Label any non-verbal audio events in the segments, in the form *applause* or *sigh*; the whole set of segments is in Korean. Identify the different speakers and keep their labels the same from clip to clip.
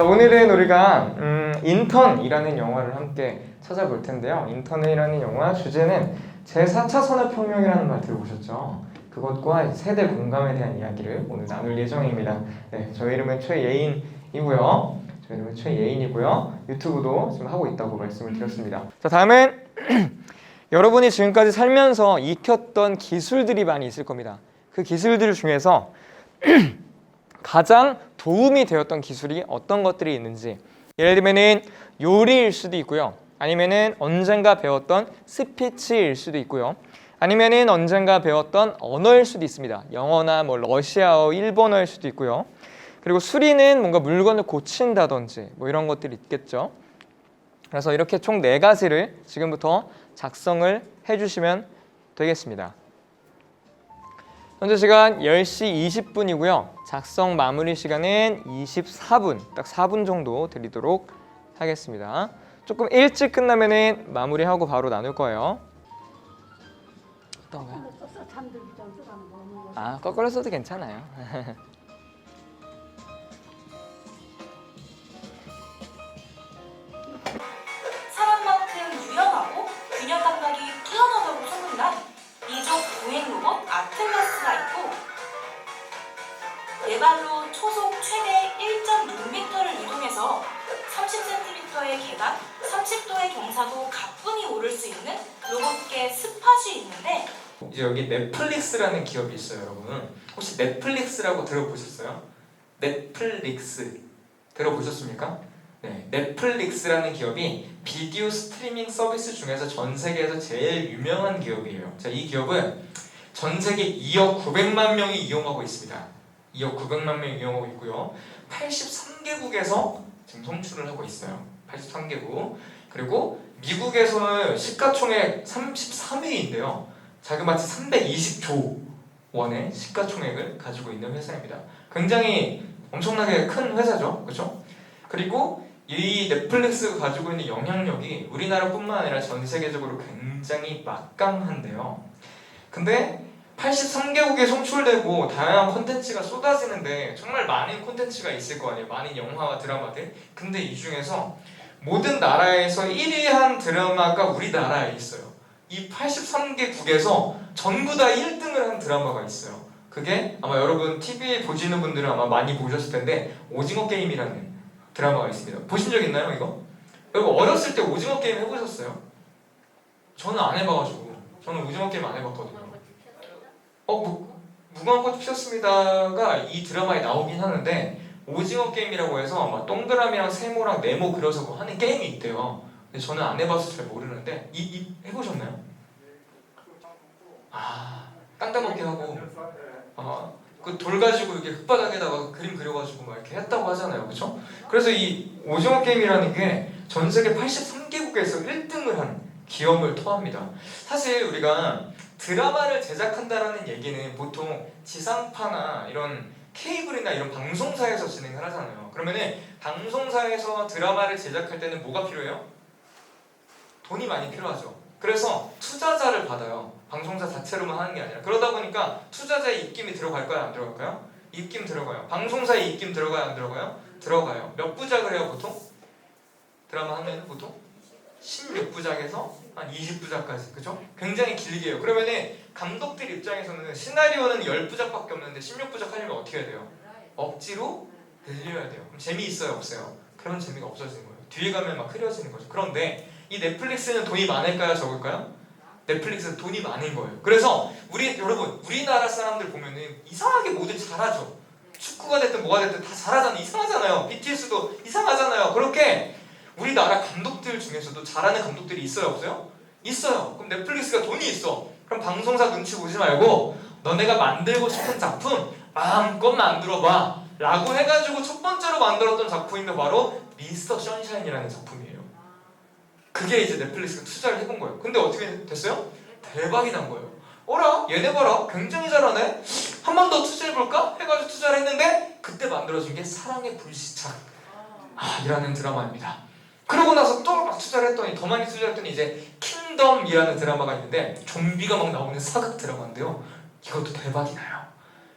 Speaker 1: 자 오늘은 우리가 음, 인턴이라는 영화를 함께 찾아볼 텐데요. 인턴이라는 영화 주제는 제4차 산업혁명이라는 말 들어보셨죠? 그것과 세대 공감에 대한 이야기를 오늘 나눌 예정입니다. 네, 저희 이름은 최예인이고요. 저희 이름은 최예인이고요. 유튜브도 지금 하고 있다고 말씀을 드렸습니다. 자 다음은 *clears throat* 여러분이 지금까지 살면서 익혔던 기술들이 많이 있을 겁니다. 그 기술들 중에서 *clears throat* 가장 도움이 되었던 기술이 어떤 것들이 있는지. 예를 들면은 요리일 수도 있고요. 아니면은 언젠가 배웠던 스피치일 수도 있고요. 아니면은 언젠가 배웠던 언어일 수도 있습니다. 영어나 뭐 러시아어 일본어일 수도 있고요. 그리고 수리는 뭔가 물건을 고친다든지 뭐 이런 것들이 있겠죠. 그래서 이렇게 총 네 가지를 지금부터 작성을 해주시면 되겠습니다 현재 시간 10시 20분이고요. 작성 마무리 시간은 24분, 딱 4분 정도 드리도록 하겠습니다. 조금 일찍 끝나면은 마무리하고 바로 나눌 거예요. 어떤가요? 아, 거꾸로 써도 괜찮아요. *laughs*
Speaker 2: 네 발로 초속 최대 1.6m를 이동해서 30cm의 계단, 30도의 경사도 가뿐히 오를 수 있는 로봇계 스팟이 있는데
Speaker 1: 이제 여기 넷플릭스라는 기업이 있어요, 여러분. 혹시 넷플릭스라고 들어보셨어요? 넷플릭스 들어보셨습니까? 네, 넷플릭스라는 기업이 비디오 스트리밍 서비스 중에서 전 세계에서 제일 유명한 기업이에요. 자, 이 기업은 전 세계 2억 900만 명이 이용하고 있습니다. 2억 900만 명이 이용하고 있고요. 83개국에서 지금 송출을 하고 있어요. 83개국. 그리고 미국에서는 시가총액 33위인데요. 자그마치 320조 원의 시가총액을 가지고 있는 회사입니다. 굉장히 엄청나게 큰 회사죠, 그렇죠? 그리고 이 넷플릭스가 가지고 있는 영향력이 우리나라뿐만 아니라 전 세계적으로 굉장히 막강한데요. 근데 83개국에 송출되고 다양한 콘텐츠가 쏟아지는데 정말 많은 콘텐츠가 있을 거 아니에요. 많은 영화와 드라마들. 근데 이 중에서 모든 나라에서 1위 한 드라마가 우리나라에 있어요. 이 83개국에서 전부 다 1등을 한 드라마가 있어요. 그게 아마 여러분 TV 보시는 분들은 아마 많이 보셨을 텐데 오징어 게임이라는 드라마가 있습니다. 보신 적 있나요, 이거? 여러분 어렸을 때 오징어 게임 해보셨어요? 저는 안 해봐가지고 저는 오징어 게임 안 해봤거든요. 어, 무, 무궁화꽃 피었습니다가 이 드라마에 나오긴 하는데 오징어 게임이라고 해서 막 동그라미랑 세모랑 네모 그려서 뭐 하는 게임이 있대요. 근데 저는 안 해봐서 잘 모르는데 이, 이 해보셨나요? 아, 땅 따먹기 하고 아, 그돌 가지고 이렇게 흙바닥에다가 그림 그려가지고 막 이렇게 했다고 하잖아요, 그렇죠? 그래서 이 오징어 게임이라는 게 전 세계 83개국에서 1등을 한 기염을 토합니다. 사실 우리가 드라마를 제작한다라는 얘기는 보통 지상파나 이런 케이블이나 이런 방송사에서 진행을 하잖아요. 그러면은 방송사에서 드라마를 제작할 때는 뭐가 필요해요? 돈이 많이 필요하죠. 그래서 투자자를 받아요. 방송사 자체로만 하는 게 아니라 그러다 보니까 투자자의 입김이 들어갈까요? 안 들어갈까요? 입김 들어가요. 방송사의 입김 들어가요? 안 들어가요? 들어가요. 몇 부작을 해요 보통? 드라마 하면 보통 16부작에서 한 20부작까지 그죠? 굉장히 길게 해요. 그러면은 감독들 입장에서는 시나리오는 10부작밖에 없는데 16부작 하려면 어떻게 해야 돼요? 억지로 늘려야 돼요. 그럼 재미있어요? 없어요? 그런 재미가 없어지는 거예요. 뒤에 가면 막 흐려지는 거죠. 그런데 이 넷플릭스는 돈이 많을까요? 적을까요? 넷플릭스는 돈이 많은 거예요. 그래서 우리 여러분 우리나라 사람들 보면은 이상하게 뭐든 잘하죠. 축구가 됐든 뭐가 됐든 다 잘하잖아요. 이상하잖아요. BTS도 이상하잖아요. 그렇게 우리나라 감독들 중에서도 잘하는 감독들이 있어요, 없어요? 있어요. 그럼 넷플릭스가 돈이 있어. 그럼 방송사 눈치 보지 말고 너네가 만들고 싶은 작품 마음껏 만들어봐. 라고 해가지고 첫 번째로 만들었던 작품이 바로 미스터 션샤인이라는 작품이에요. 그게 이제 넷플릭스가 투자를 해본 거예요. 근데 어떻게 됐어요? 대박이 난 거예요. 어라? 얘네 봐라. 굉장히 잘하네. 한 번 더 투자해볼까? 해가지고 투자를 했는데 그때 만들어진 게 사랑의 불시착. 아, 이라는 드라마입니다. 그러고 나서 또 막 투자를 했더니 더 많이 투자했더니 이제 킹덤이라는 드라마가 있는데 좀비가 막 나오는 사극 드라마인데요. 이것도 대박이 나요.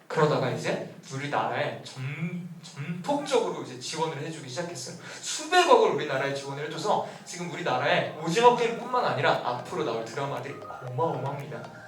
Speaker 1: 그러다가 이제 우리나라에 전, 전폭적으로 이제 지원을 해주기 시작했어요. 수백억을 우리나라에 지원을 해줘서 지금 우리나라에 오징어 게임뿐만 아니라 앞으로 나올 드라마들이 어마어마합니다.